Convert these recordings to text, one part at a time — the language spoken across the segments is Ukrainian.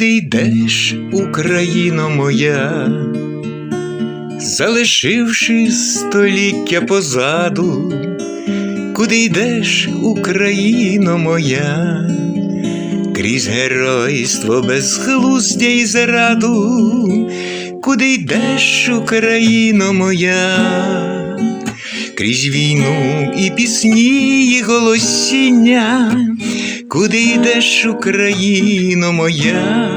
йдеш, Україно моя, залишивши століття позаду, куди йдеш, Україно моя, крізь геройство безглуздя і зраду, куди йдеш, Україно моя, крізь війну і пісні, і голосіння. Куди йдеш, Україно моя,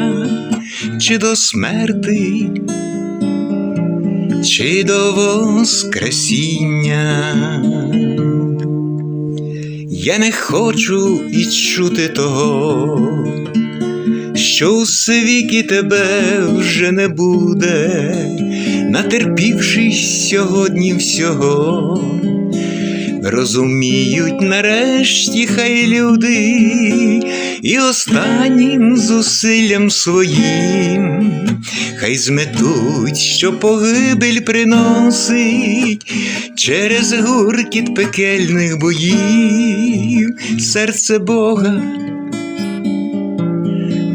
чи до смерти, чи до Воскресіння? Я не хочу і чути того, що у світі тебе вже не буде, натерпівшись сьогодні всього. Розуміють нарешті хай люди і останнім зусиллям своїм, хай зметуть, що погибель приносить через гуркіт пекельних боїв, серце Бога,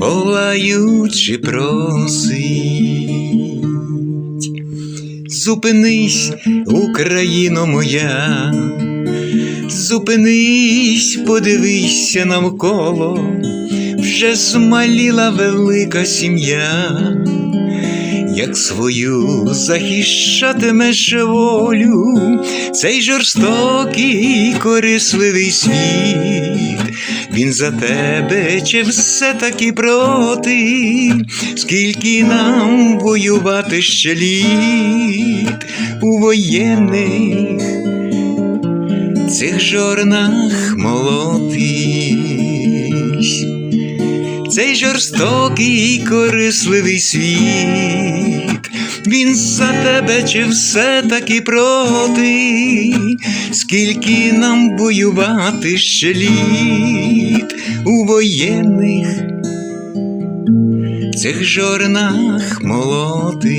волаючи просить. Зупинись, Україно моя, зупинись, подивися навколо, вже змаліла велика сім'я, як свою захищатимеш волю, цей жорстокий корисливий світ. Він за тебе чи все таки проти, скільки нам воювати ще літ? У воєнних цих жорнах молотись, цей жорстокий корисливий світ, він за тебе чи все таки проти, скільки нам воювати ще літ у воєнних цих жорнах молотись.